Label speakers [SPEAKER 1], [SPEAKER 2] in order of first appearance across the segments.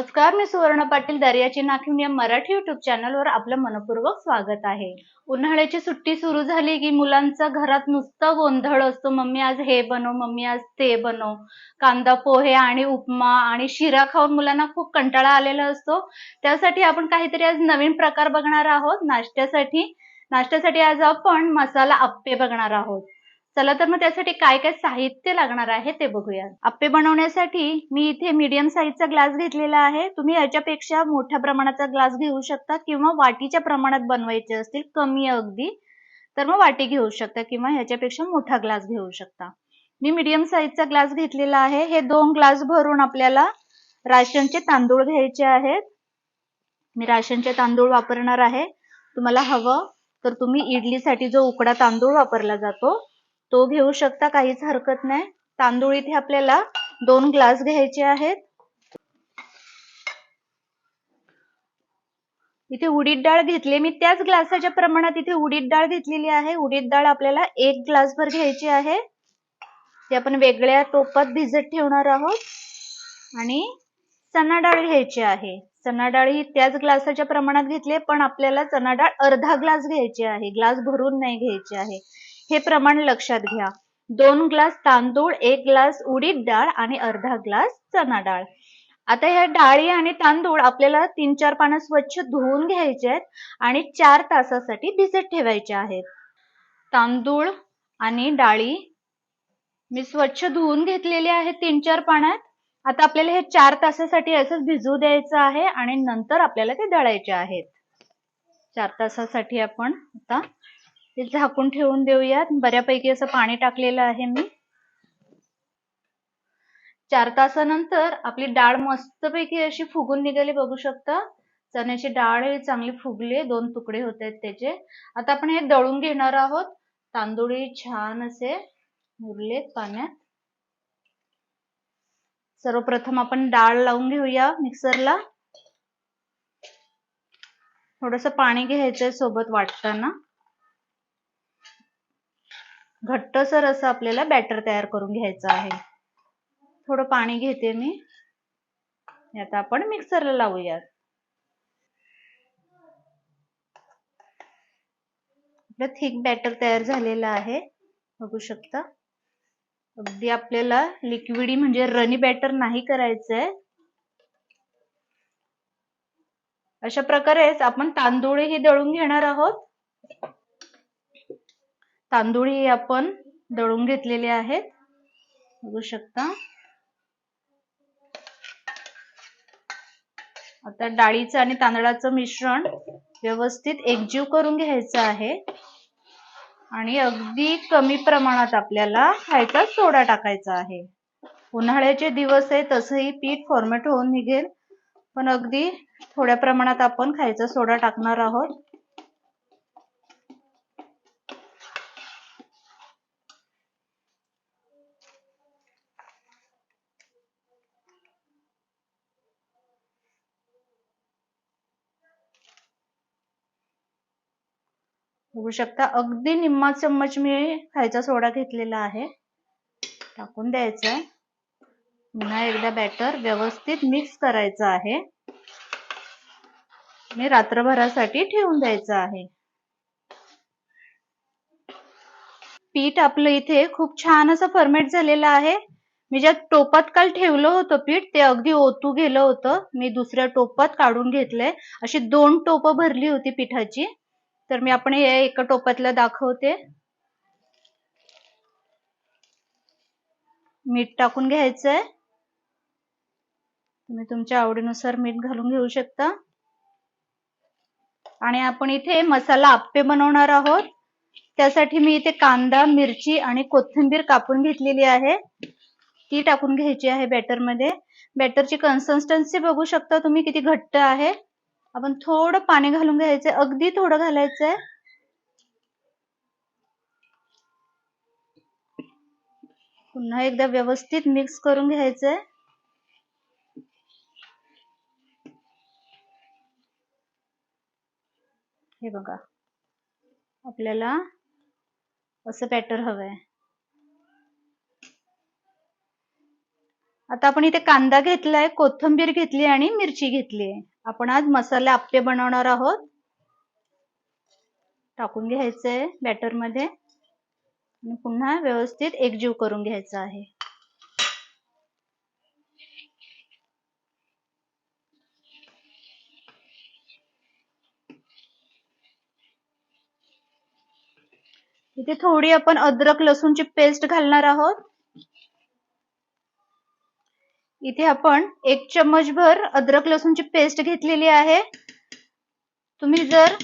[SPEAKER 1] नमस्कार मी सुवर्ण पाटील दर्याची नाखिवणी या मराठी युट्यूब चॅनलवर आपलं मनपूर्वक स्वागत आहे. उन्हाळ्याची सुट्टी सुरू झाली की मुलांचा घरात नुसतं गोंधळ असतो. मम्मी आज हे बनव मम्मी आज ते बनव. कांदा पोहे आणि उपमा आणि शिरा खाऊन मुलांना खूप कंटाळा आलेला असतो. त्यासाठी आपण काहीतरी आज नवीन प्रकार बघणार आहोत. नाश्त्यासाठी नाश्त्यासाठी आज आपण मसाला आप्पे बघणार आहोत. चला तर मग त्यासाठी काय काय साहित्य लागणार आहे ते बघूया. आप्पे बनवण्यासाठी मी इथे मीडियम साईजचा ग्लास घेतलेला आहे. तुम्ही याच्यापेक्षा मोठ्या प्रमाणाचा ग्लास घेऊ शकता किंवा वाटीच्या प्रमाणात बनवायचे असतील कमी अगदी तर मग वाटी घेऊ शकता किंवा ह्याच्यापेक्षा मोठा ग्लास घेऊ शकता. मी मीडियम साईजचा ग्लास घेतलेला आहे. हे दोन ग्लास भरून आपल्याला राशनचे तांदूळ घ्यायचे आहेत. मी राशनचे तांदूळ वापरणार आहे. तुम्हाला हवं तर तुम्ही इडलीसाठी जो उकडा तांदूळ वापरला जातो तो घेऊ शकता काहीच हरकत नाही. तांदूळ इथे आपल्याला दोन ग्लास घ्यायचे आहेत. इथे उडीद डाळ घेतली मी त्याच ग्लासाच्या प्रमाणात इथे उडीद डाळ घेतलेली आहे. उडीद डाळ आपल्याला एक ग्लास भर घ्यायची आहे. ती आपण वेगळ्या टोपात भिजत ठेवणार आहोत. आणि चना डाळ घ्यायची आहे. चना डाळ ही त्याच ग्लासाच्या प्रमाणात घेतली पण आपल्याला चना डाळ अर्धा ग्लास घ्यायची आहे. ग्लास भरून नाही घ्यायची आहे. हे प्रमाण लक्षात घ्या. दोन ग्लास तांदूळ एक ग्लास उडीद डाळ आणि अर्धा ग्लास चना डाळ. आता ह्या डाळी आणि तांदूळ आपल्याला तीन चार पानं स्वच्छ धुवून घ्यायचे आहेत आणि चार तासासाठी भिजत ठेवायचे आहेत. तांदूळ आणि डाळी मी स्वच्छ धुवून घेतलेली आहे तीन चार पाण्यात आता आपल्याला हे चार तासासाठी असंच भिजू द्यायचं आहे आणि नंतर आपल्याला ते दळायचे आहेत. चार तासासाठी आपण आता हे झाकून ठेवून देऊयात. बऱ्यापैकी असं पाणी टाकलेलं आहे मी. चार तासानंतर आपली डाळ मस्तपैकी अशी फुगून निघाली बघू शकता. चण्याची डाळ ही चांगली फुगली दोन तुकडे होत आहेत त्याचे. आता आपण हे दळून घेणार आहोत. तांदूळी छान असे मुरलेत पाण्यात. सर्वप्रथम आपण डाळ लावून घेऊया मिक्सरला. थोडस पाणी घ्यायचंय सोबत वाटताना. घट्टसर असं आपल्याला बॅटर तयार करून घ्यायचं आहे. थोडं पाणी घेते मी. आता आपण मिक्सरला लावूयात. आपलं थिक बॅटर तयार झालेलं आहे. बघू शकता. अगदी आपल्याला लिक्विडी म्हणजे रनी बॅटर नाही करायचंय. अशा प्रकारेच आपण तांदूळही दळून घेणार आहोत. तांदूळही आपण दळून घेतलेले आहेत. बघू शकता. आता डाळीचं आणि तांदळाचं मिश्रण व्यवस्थित एकजीव करून घ्यायचं आहे. आणि अगदी कमी प्रमाणात आपल्याला खायचा सोडा टाकायचा आहे. उन्हाळ्याचे दिवस आहे तसंही पीठ फॉर्मेट होऊन निघेल. पण अगदी थोड्या प्रमाणात आपण खायचा सोडा टाकणार आहोत. बघू शकता. अगदी निम्मा चम्मच मी खायचा सोडा घेतलेला आहे. टाकून द्यायचा पुन्हा एकदा बॅटर व्यवस्थित मिक्स करायचं आहे. मी रात्रभरासाठी ठेवून द्यायचं आहे. पीठ आपलं इथे खूप छान असं फर्मेट झालेलं आहे. मी ज्या टोपात काल ठेवलं होतं पीठ ते अगदी ओतू गेलं होतं. मी दुसऱ्या टोपात काढून घेतलंय. अशी दोन टोपं भरली होती पिठाची. तर मी आपण हे एका टोपातलं दाखवते. मीठ टाकून घ्यायचंय. तुम्ही तुमच्या आवडीनुसार मीठ घालून घेऊ शकता. आणि आपण इथे मसाला आप्पे बनवणार आहोत. त्यासाठी मी इथे कांदा मिरची आणि कोथिंबीर कापून घेतलेली आहे. ती टाकून घ्यायची आहे बॅटरमध्ये बॅटरची कन्सिस्टन्सी बघू शकता तुम्ही किती घट्ट आहे. आपण थोडं पाणी घालून घ्यायचंय. अगदी थोडं घालायचंय. पुन्हा एकदा व्यवस्थित मिक्स करून घ्यायचंय. हे बघा. आपल्याला असं बॅटर हवंय. आता आपण इथे कांदा घेतलाय कोथिंबीर घेतली आणि मिरची घेतली आपण आज मसाले आप्पे बनवणार आहोत. टाकून घ्यायचंय बॅटरमध्ये आणि पुन्हा व्यवस्थित एकजीव करून घ्यायचा आहे. इथे थोडी आपण अद्रक लसूणची पेस्ट घालणार आहोत. इथे आपण एक चम्मचभर अद्रक लसूणची पेस्ट घेतलेली आहे. तुम्ही जर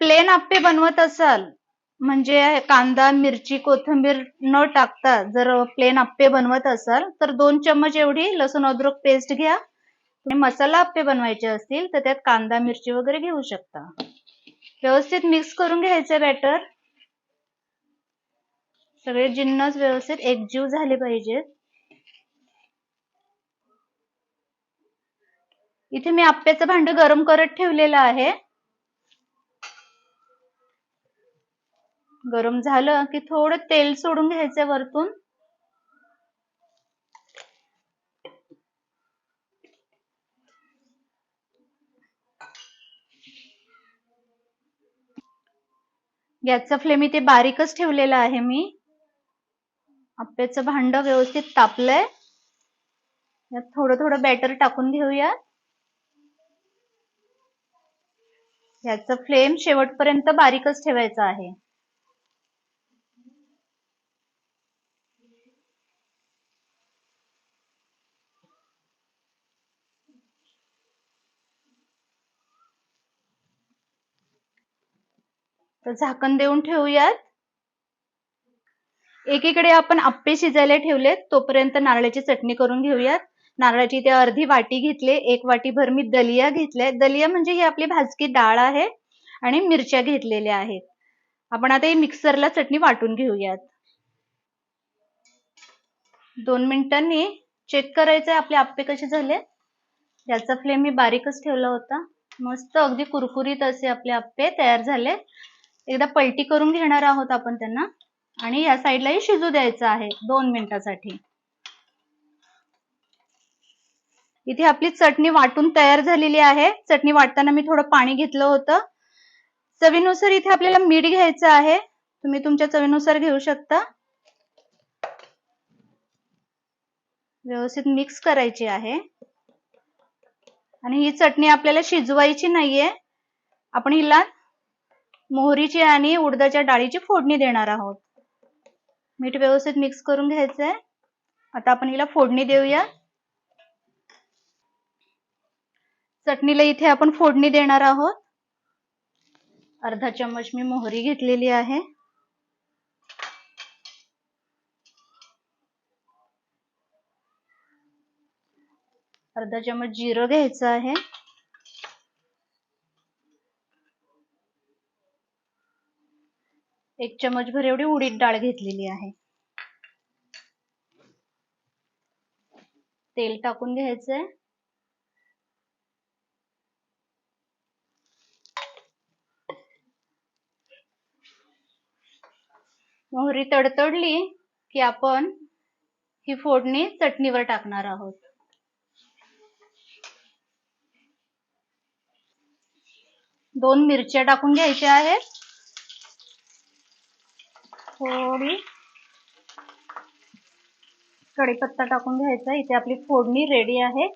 [SPEAKER 1] प्लेन आप्पे बनवत असाल म्हणजे कांदा मिरची कोथिंबीर न टाकता जर प्लेन आप्पे बनवत असाल तर दोन चम्मच एवढी लसूण अद्रक पेस्ट घ्या. मसाला आप्पे बनवायचे असतील तर त्यात कांदा मिरची वगैरे घेऊ शकता. व्यवस्थित मिक्स करून घ्यायचं बॅटर सगळे जिन्नस व्यवस्थित एकजीव झाले पाहिजेत. इथे मी आप्याचं भांड गरम करत ठेवलेलं आहे. गरम झालं की थोडं तेल सोडून घ्यायचं वरतून. गॅसचा फ्लेम इथे बारीकच ठेवलेला आहे मी. आप्याचं भांड व्यवस्थित तापलंय. यात थोडं थोडं बॅटर टाकून घेऊया याचा फ्लेम शेवटपर्यंत बारीकच ठेवायचा आहे. तर झाकण देऊन ठेवूयात. एकीकडे आपण आप्पे शिजायला ठेवलेत तोपर्यंत नारळाची चटणी करून घेऊयात. नारळाची ते अर्धी वाटी घेतले एक वाटी भर मी दलिया घेतले. दलिया म्हणजे ही आपली भाजकी डाळ आहे आणि मिरच्या घेतलेल्या आहेत. आपण आता ही मिक्सरला चटणी वाटून घेऊयात. दोन मिनिटांनी चेक करायचंय आपले आप्पे कसे झाले? याचा फ्लेम मी बारीकच ठेवला होता. मस्त अगदी कुरकुरीत असे आपले आप्पे तयार झाले. एकदा पलटी करून घेणार आहोत आपण त्यांना. आणि या साईडलाही शिजू द्यायचं आहे दोन मिनिटासाठी. इथे आपली चटणी वाटून तयार झालेली आहे. चटणी वाटताना मी थोडं पाणी घेतलं होतं. चवीनुसार इथे आपल्याला मीठ घ्यायचं आहे. तुम्ही तुमच्या चवीनुसार घेऊ शकता. व्यवस्थित मिक्स करायची आहे. आणि ही चटणी आपल्याला शिजवायची नाहीये. आपण हिला मोहरीची आणि उडदाच्या डाळीची फोडणी देणार आहोत. मीठ व्यवस्थित मिक्स करून घ्यायचंय. आता आपण हिला फोडणी देऊया. चटणीला इथे आपण फोडणी देणार आहोत. अर्धा चम्मच मी मोहरी घेतलेली आहे. अर्धा चम्मच जिरं घ्यायचं आहे. एक चम्मच भर एवढी उडीद डाळ घेतलेली आहे. तेल टाकून घ्यायचंय. मोहरी तडतडली की आपण ही फोडणी चटणीवर टाकणार आहोत. दोन मिरच्या टाकून घ्यायच्या आहेत. थोडी कढीपत्ता टाकून घ्यायचा. इथे आपली फोडणी रेडी आहे.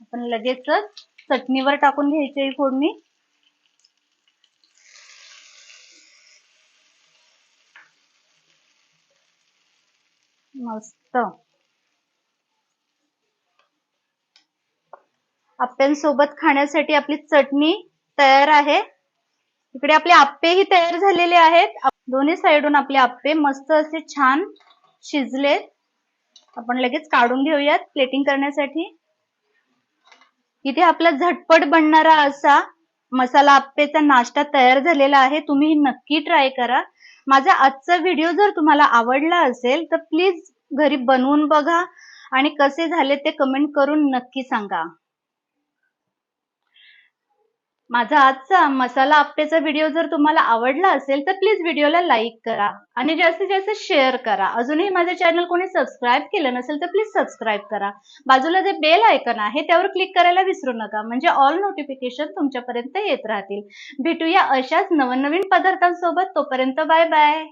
[SPEAKER 1] आपण लगेचच चटणीवर टाकून घ्यायची ही फोडणी. मस्त. आप्प्यांसोबत खाण्यासाठी आपली चटणी तयार आहे. इकडे आपले आप्पेही तयार झालेले आहेत. दोन्ही साईडून आपले आप्पे मस्त असे छान शिजलेत. आपण लगेच काढून घेऊयात प्लेटिंग करण्यासाठी. इथे आपला झटपट बनणारा असा मसाला आप्पेचा नाश्ता तयार झालेला आहे. तुम्ही नक्की ट्राय करा. माझा आजचा व्हिडिओ जर तुम्हाला आवडला असेल तर प्लीज घरी बनवून बघा आणि कसे झाले ते कमेंट करून नक्की सांगा. माझा आजचा मसाला आप्पेचा व्हिडिओ जर तुम्हाला आवडला असेल तर प्लीज व्हिडिओला लाईक करा आणि जास्तीत जास्त शेअर करा. अजूनही माझे चॅनल कोणी सबस्क्राईब केलं नसेल तर प्लीज सबस्क्राईब करा. बाजूला जे बेल आयकन आहे त्यावर क्लिक करायला विसरू नका. म्हणजे ऑल नोटिफिकेशन तुमच्यापर्यंत येत राहतील. भेटूया अशाच नवनवीन पदार्थांसोबत. तोपर्यंत बाय बाय